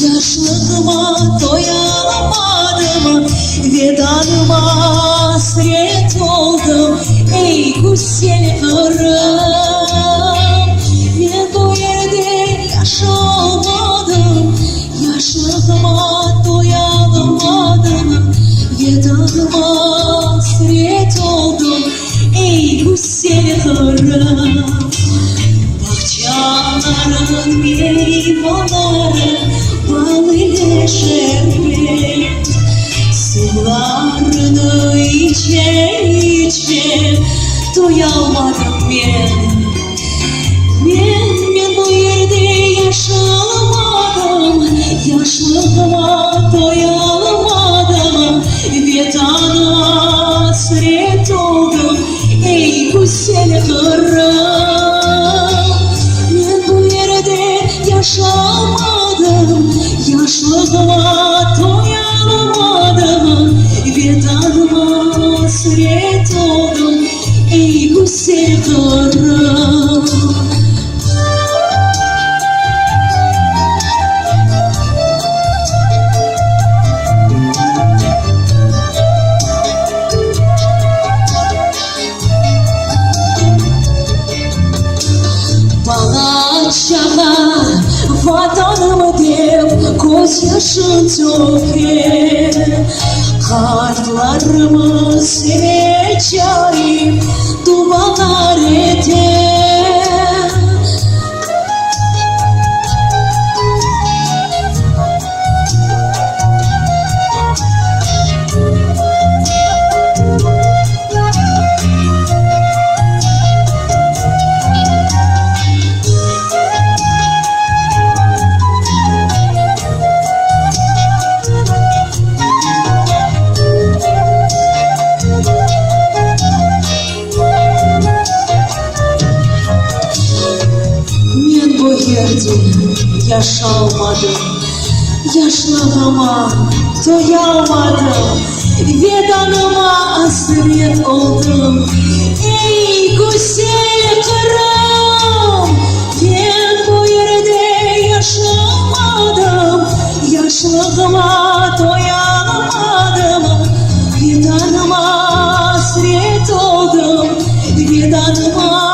Yaşlığıma doyamadım Vedanıma hasret oldum. Ey güzel karım Ben bu yerde yaşamadım? Yaşlığıma doyamadım Vedanıma hasret oldum. Ey güzel karım Bahçaların meyveleri bal ile şerbet Sularını içe içe doyamadım ben Ben, bu yerde yaşamadım Yaşlığıma doyamadım Vedanıma hasret oldum Ey güzel kırım Ben bu yerde yaşamadım Yaşlığıma doyamadım Vedanıma hasret oldum Ey güzel döker Kartlarımı seveceğim Men bu yerde yaşamadım. Yaşlığıma doyamadım. Vedanıma hasret oldum. Ey güzel kırım Ben bu yerde yaşamadım. Yaşlığıma doyamadım. Vedanıma hasret oldum. Vedanıma